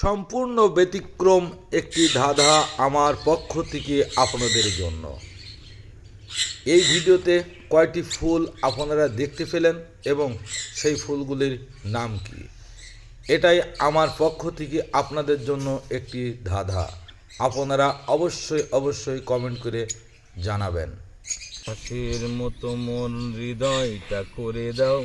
সম্পূর্ণ ব্যতিক্রম একটি ধাঁধা আমার পক্ষ থেকে আপনাদের জন্য। এই ভিডিওতে কয়টি ফুল আপনারা দেখতে পেলেন এবং সেই ফুলগুলির নাম কি? এটাই আমার পক্ষ থেকে আপনাদের জন্য একটি ধাঁধা। আপনারা অবশ্যই অবশ্যই কমেন্ট করে জানাবেন। মতো মন হৃদয়টা করে দাও।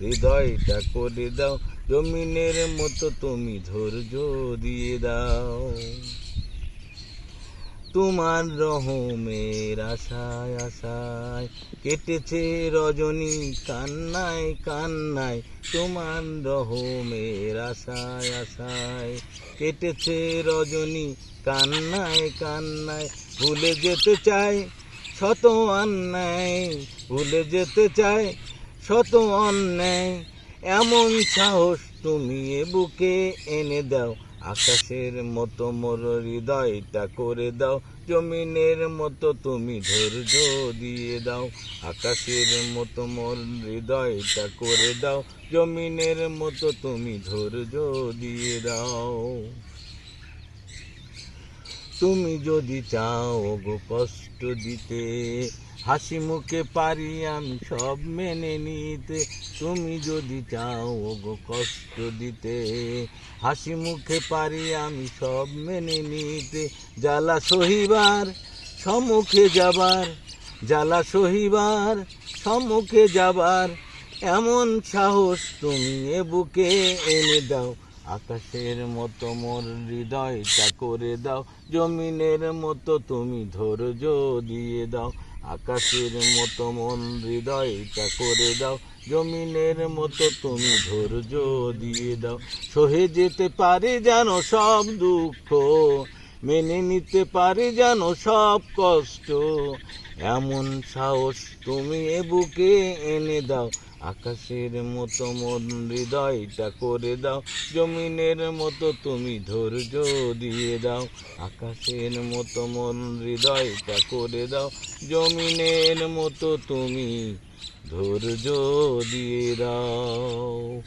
হৃদয়টা করে দাও। জমিনের মতো তুমি ধৈর্য দিয়ে দাও। তোমার রহমের আশায় আশায় কেটেছে রজনী কান্নায় কান্নায়। তোমার রহমের আশায় আশায় কেটেছে রজনী কান্নায় কান্নায়। ভুলে যেতে চাই শত অন্যায় ভুলে যেতে চাই শত অন্যায়, এমন সাহস তুমি এ বুকে এনে দাও। আকাশের মতো মোর হৃদয়টা করে দাও, জমিনের মতো তুমি ধৈর্য দিয়ে দাও। আকাশের মতো মোর হৃদয়টা করে দাও, জমিনের মতো তুমি ধৈর্য দিয়ে দাও। তুমি যদি চাও গো কষ্ট দিতে, হাসি মুখে পারি আমি সব মেনে নিতে। তুমি যদি চাও গো কষ্ট দিতে, হাসি মুখে পারি আমি সব মেনে নিতে। জ্বালা সহিবার সম্মুখে যাবার, জ্বালা সহিবার সম্মুখে যাবার। এমন সাহস তুমি এ বুকে এনে দাও আকাশের মতো মোর হৃদয়টা করে দাও, জমিনের মতো তুমি ধৈর্য দিয়ে দাও। আকাশের মতো মন হৃদয়টা করে দাও, জমিনের মতো তুমি ধৈর্য দিয়ে দাও। সহে যেতে পারে যেন সব দুঃখ মেনে নিতে পারে জানো সব কষ্ট। এমন সাহস তুমি এ বুকে এনে দাও। আকাশের মতো মন হৃদয়টা করে দাও। জমিনের মতো তুমি ধৈর্য দিয়ে দাও। আকাশের মতো মন হৃদয়টা করে দাও। জমিনের মতো তুমি ধৈর্য দিয়ে দাও।